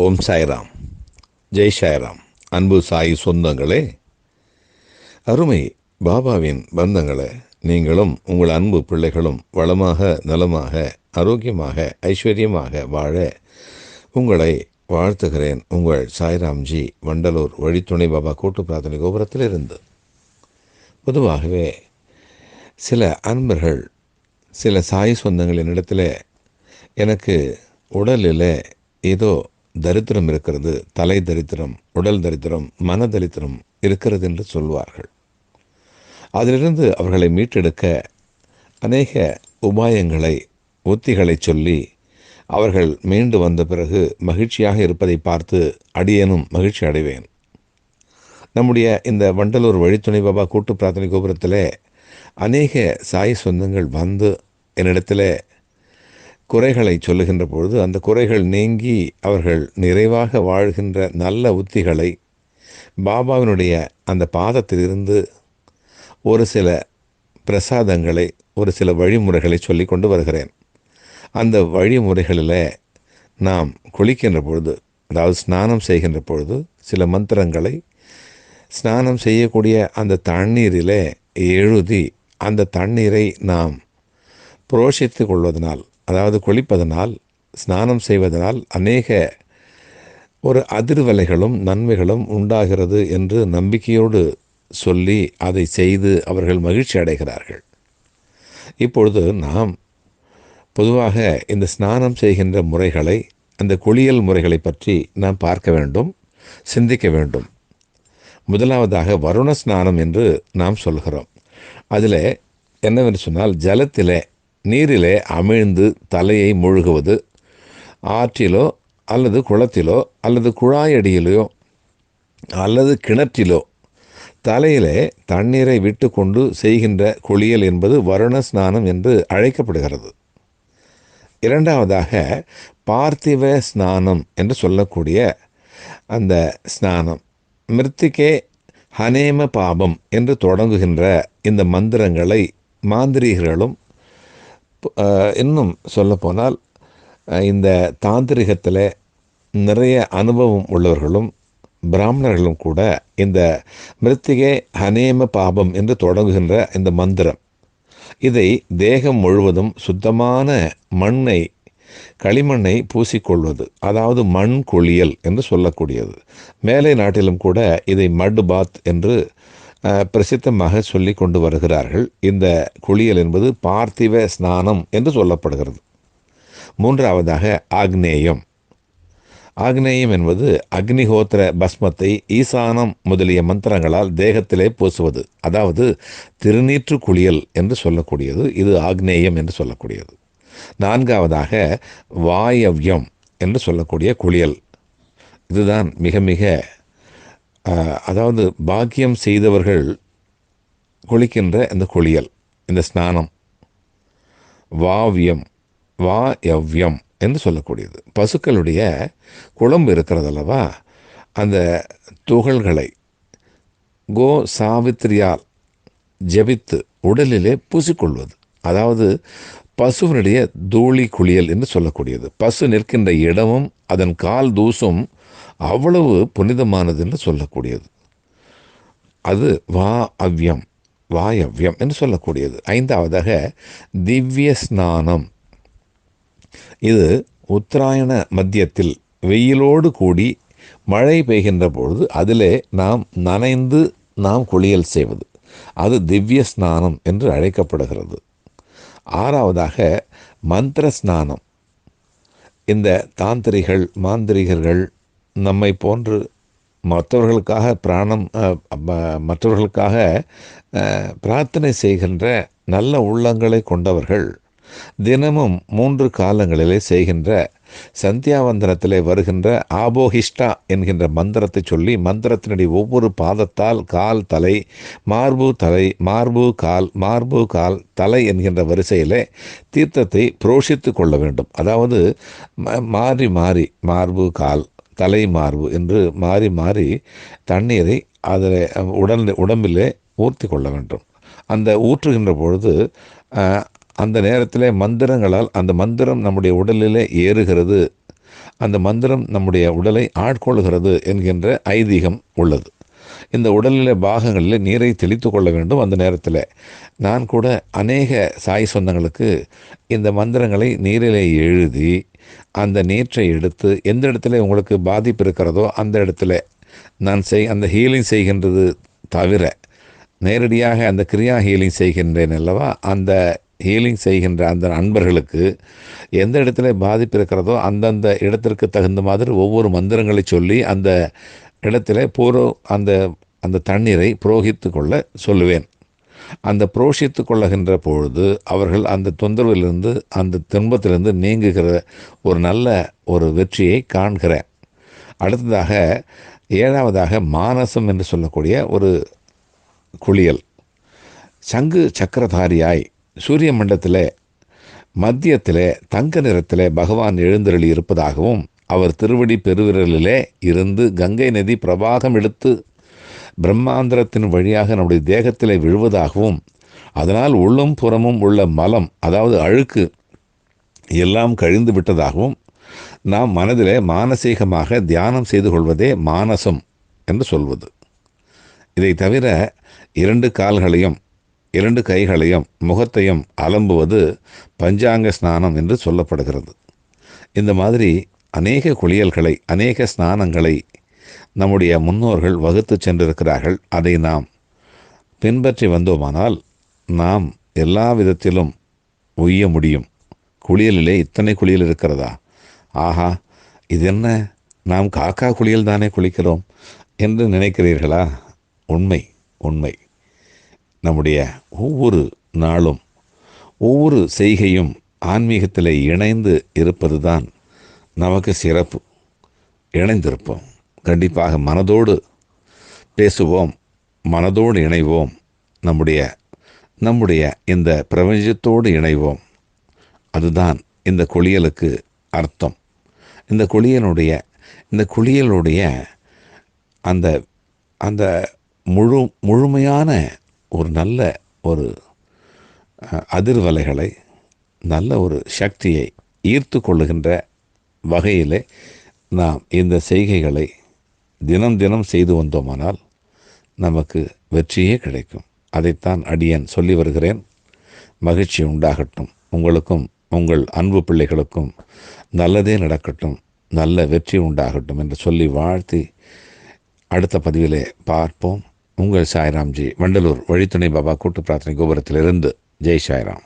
ஓம் சாய்ராம். ஜெய் சாய்ராம். அன்பு சாய் சொந்தங்களே அருமை பாபாவின் பந்தங்களை நீங்களும் உங்கள் அன்பு பிள்ளைகளும் வளமாக நலமாக ஆரோக்கியமாக ஐஸ்வர்யமாக வாழ உங்களை வாழ்த்துகிறேன். உங்கள் சாய்ராம்ஜி வண்டலூர் வழித்துணை பாபா கூட்டு பிரார்த்தனை கோபுரத்திலிருந்து. பொதுவாகவே சில அன்பர்கள் சில சாய் சொந்தங்கள் என்னிடத்தில் எனக்கு உடலில் ஏதோ தரித்திரம் இருக்கிறது தலை தரித்திரம் உடல் தரித்திரம் மன தரித்திரம் இருக்கிறது என்று சொல்வார்கள். அதிலிருந்து அவர்களை மீட்டெடுக்க அநேக உபாயங்களை உத்திகளை சொல்லி அவர்கள் மீண்டு வந்த பிறகு மகிழ்ச்சியாக இருப்பதை பார்த்து அடியேனும் மகிழ்ச்சி அடைவேன். நம்முடைய இந்த வண்டலூர் வழித்துணை பாபா கூட்டு பிரார்த்தனை கோபுரத்தில் அநேக சாய் சொந்தங்கள் வந்து என்னிடத்தில் குறைகளை சொல்லுகின்ற பொழுது அந்த குறைகள் நீங்கி அவர்கள் நிறைவாக வாழ்கின்ற நல்ல உத்திகளை பாபாவினுடைய அந்த பாதத்திலிருந்து ஒரு சில பிரசாதங்களை ஒரு சில வழிமுறைகளை சொல்லி கொண்டு வருகிறேன். அந்த வழிமுறைகளில் நாம் குளிக்கின்ற பொழுது அதாவது ஸ்நானம் செய்கின்ற பொழுது சில மந்திரங்களை ஸ்நானம் செய்யக்கூடிய அந்த தண்ணீரிலே எழுதி அந்த தண்ணீரை நாம் புரோஷித்து கொள்வதனால் அதாவது குளிப்பதனால் ஸ்நானம் செய்வதனால் அநேக ஒரு அதிர்வலைகளும் நன்மைகளும் உண்டாகிறது என்று நம்பிக்கையோடு சொல்லி அதை செய்து அவர்கள் மகிழ்ச்சி அடைகிறார்கள். இப்பொழுது நாம் பொதுவாக இந்த ஸ்நானம் செய்கின்ற முறைகளை அந்த குளியல் முறைகளை பற்றி நாம் பார்க்க வேண்டும் சிந்திக்க வேண்டும். முதலாவதாக வருண ஸ்நானம் என்று நாம் சொல்கிறோம். அதில் என்னவென்று சொன்னால் ஜலத்திலே நீரிலே அமிழ்ந்து தலையை முழுகுவது ஆற்றிலோ அல்லது குளத்திலோ அல்லது குழாயடியிலோ அல்லது கிணற்றிலோ. தலையிலே தண்ணீரை விட்டு கொண்டு செய்கின்ற குளியல் என்பது வருண ஸ்நானம் என்று அழைக்கப்படுகிறது. இரண்டாவதாக பார்த்திவ ஸ்நானம் என்று சொல்லக்கூடிய அந்த ஸ்நானம். மிருத்திகே ஹனேம பாபம் என்று தொடங்குகின்ற இந்த மந்திரங்களை மாந்திரிகர்களும் இன்னும் சொல்லப்போனால் இந்த தாந்திரிகத்தில் நிறைய அனுபவம் உள்ளவர்களும் பிராமணர்களும் கூட இந்த மிருத்திகே ஹனேம பாபம் என்று தொடங்குகின்ற இந்த மந்திரம். இதை தேகம் முழுவதும் சுத்தமான மண்ணை களிமண்ணை பூசிக்கொள்வது அதாவது மண் குளியல் என்று சொல்லக்கூடியது. மேலை நாட்டிலும் கூட இதை மட் பாத் என்று பிரசித்தமாக சொல்லி கொண்டு வருகிறார்கள். இந்த குளியல் என்பது பார்த்திவ ஸ்நானம் என்று சொல்லப்படுகிறது. மூன்றாவதாக ஆக்னேயம். ஆக்னேயம் என்பது அக்னிஹோத்திர பஸ்மத்தை ஈசானம் முதலிய மந்திரங்களால் தேகத்திலே பூசுவது. அதாவது திருநீற்று குளியல் என்று சொல்லக்கூடியது. இது ஆக்னேயம் என்று சொல்லக்கூடியது. நான்காவதாக வாயவ்யம் என்று சொல்லக்கூடிய குளியல். இதுதான் மிக மிக அதாவது பாக்கியம் செய்தவர்கள் குளிக்கின்ற இந்த குளியல் இந்த ஸ்நானம். வாவியம் வா யவ்யம் என்று சொல்லக்கூடியது. பசுக்களுடைய குழம்பு இருக்கிறதல்லவா? அந்த துகள்களை கோ சாவித்திரியால் ஜபித்து உடலிலே பூசிக்கொள்வது. அதாவது பசுவினுடைய தூளி குளியல் என்று சொல்லக்கூடியது. பசு நிற்கின்ற இடமும் அதன் கால் தூசும் அவ்வளவு புனிதமானது என்று சொல்லக்கூடியது. அது வா அவ்யம் வாயவ்யம் என்று சொல்லக்கூடியது. ஐந்தாவதாக திவ்ய ஸ்நானம். இது உத்தராயண மத்தியத்தில் வெயிலோடு கூடி மழை பெய்கின்ற பொழுது அதிலே நாம் நனைந்து நாம் குளியல் செய்வது. அது திவ்ய ஸ்நானம் என்று அழைக்கப்படுகிறது. ஆறாவதாக மந்திர ஸ்நானம். இந்த தாந்திரிகள் மாந்திரிகர்கள் நம்மை போன்று மற்றவர்களுக்காக பிராணம் மற்றவர்களுக்காக பிரார்த்தனை செய்கின்ற நல்ல உள்ளங்களை கொண்டவர்கள் தினமும் மூன்று காலங்களிலே செய்கின்ற சந்தியாவந்தனத்திலே வருகின்ற ஆபோஹிஷ்டா என்கின்ற மந்திரத்தை சொல்லி மந்திரத்தினுடைய ஒவ்வொரு பாதத்தால் கால் தலை மார்பு தலை மார்பு கால் மார்பு கால் தலை என்கின்ற வரிசையிலே தீர்த்தத்தை புரோஷித்து கொள்ள வேண்டும். அதாவது மாறி மாறி மார்பு கால் தலை மார்பு என்று மாறி மாறி தண்ணீரை அதில் உடல் உடம்பிலே ஊற்றி கொள்ள வேண்டும். அந்த ஊற்றுகின்ற பொழுது அந்த நேரத்தில் மந்திரங்களால் அந்த மந்திரம் நம்முடைய உடலிலே ஏறுகிறது. அந்த மந்திரம் நம்முடைய உடலை ஆட்கொள்கிறது என்கின்ற ஐதீகம் உள்ளது. இந்த உடல்நிலை பாகங்களில் நீரை தெளித்து கொள்ள வேண்டும் அந்த நேரத்தில். நான் கூட அநேக சாய் சொந்தங்களுக்கு இந்த மந்திரங்களை நீரிலே எழுதி அந்த நீற்றை எடுத்து எந்த இடத்துல உங்களுக்கு பாதிப்பு இருக்கிறதோ அந்த இடத்துல நான் செய் அந்த ஹீலிங் செய்கின்றது தவிர நேரடியாக அந்த கிரியா ஹீலிங் செய்கின்றேன் அல்லவா? அந்த ஹீலிங் செய்கின்ற அந்த நண்பர்களுக்கு எந்த இடத்துல பாதிப்பு இருக்கிறதோ அந்தந்த இடத்திற்கு தகுந்த மாதிரி ஒவ்வொரு மந்திரங்களை சொல்லி அந்த இடத்துல பூரோ அந்த அந்த தண்ணீரை புரோகித்து கொள்ள சொல்லுவேன். அந்த புரோஷித்து கொள்ளுகின்ற பொழுது அவர்கள் அந்த தொந்தரவிலிருந்து அந்த துன்பத்திலிருந்து நீங்குகிற ஒரு நல்ல ஒரு வெற்றியை காண்கிறேன் அடுத்ததாக ஏழாவதாக மானசம் என்று சொல்லக்கூடிய ஒரு குளியல். சங்கு சக்கரதாரியாய் சூரிய மண்டலத்தில் மத்தியத்தில் தங்க நிறத்தில் பகவான் எழுந்தருளி இருப்பதாகவும் அவர் திருவடி பெருவிரலிலே இருந்து கங்கை நதி பிரபாகம் எடுத்து பிரம்மாந்திரத்தின் வழியாக நம்முடைய தேகத்திலே விழுவதாகவும் அதனால் உள்ளும் புறமும் உள்ள மலம் அதாவது அழுக்கு எல்லாம் கழிந்து விட்டதாகவும் நாம் மனதிலே மானசீகமாக தியானம் செய்து கொள்வதே மானசம் என்று சொல்வது. இதை தவிர இரண்டு கால்களையும் இரண்டு கைகளையும் முகத்தையும் அலம்புவது பஞ்சாங்க ஸ்நானம் என்று சொல்லப்படுகிறது. இந்த மாதிரி அநேக குளியல்களை அநேக ஸ்நானங்களை நம்முடைய முன்னோர்கள் வகுத்து சென்றிருக்கிறார்கள். அதை நாம் பின்பற்றி வந்தோமானால் நாம் எல்லா விதத்திலும் உய்ய முடியும். குளியலிலே இத்தனை குளியல் இருக்கிறதா? ஆஹா இது என்ன நாம் காக்கா குளியல் தானே குளிக்கிறோம் என்று நினைக்கிறீர்களா? உண்மை உண்மை. நம்முடைய ஒவ்வொரு நாளும் ஒவ்வொரு செய்கையும் ஆன்மீகத்தில் இணைந்து இருப்பது தான் நமக்கு சிறப்பு. இணைந்திருப்போம். கண்டிப்பாக மனதோடு பேசுவோம். மனதோடு இணைவோம். நம்முடைய நம்முடைய இந்த பிரபஞ்சத்தோடு இணைவோம். அதுதான் இந்த குளியலுக்கு அர்த்தம். இந்த குளியலுடைய இந்த குளியலுடைய அந்த அந்த முழு முழுமையான ஒரு நல்ல ஒரு அதிர்வலைகளை நல்ல ஒரு சக்தியை ஈர்த்து கொள்ளுகின்ற வகையிலே நாம் இந்த செய்கைகளை தினம் தினம் செய்து வந்தோமானால் நமக்கு வெற்றியே கிடைக்கும். அதைத்தான் அடியன் சொல்லி வருகிறேன். மகிழ்ச்சி உண்டாகட்டும். உங்களுக்கும் உங்கள் அன்பு பிள்ளைகளுக்கும் நல்லதே நடக்கட்டும். நல்ல வெற்றி உண்டாகட்டும் என்று சொல்லி வாழ்த்தி அடுத்த பதிவிலே பார்ப்போம். உங்கள் சாய்ராம்ஜி வண்டலூர் வழித்துணை பாபா கூட்டு பிரார்த்தனை கோபுரத்திலிருந்து. ஜெய் சாய்ராம்.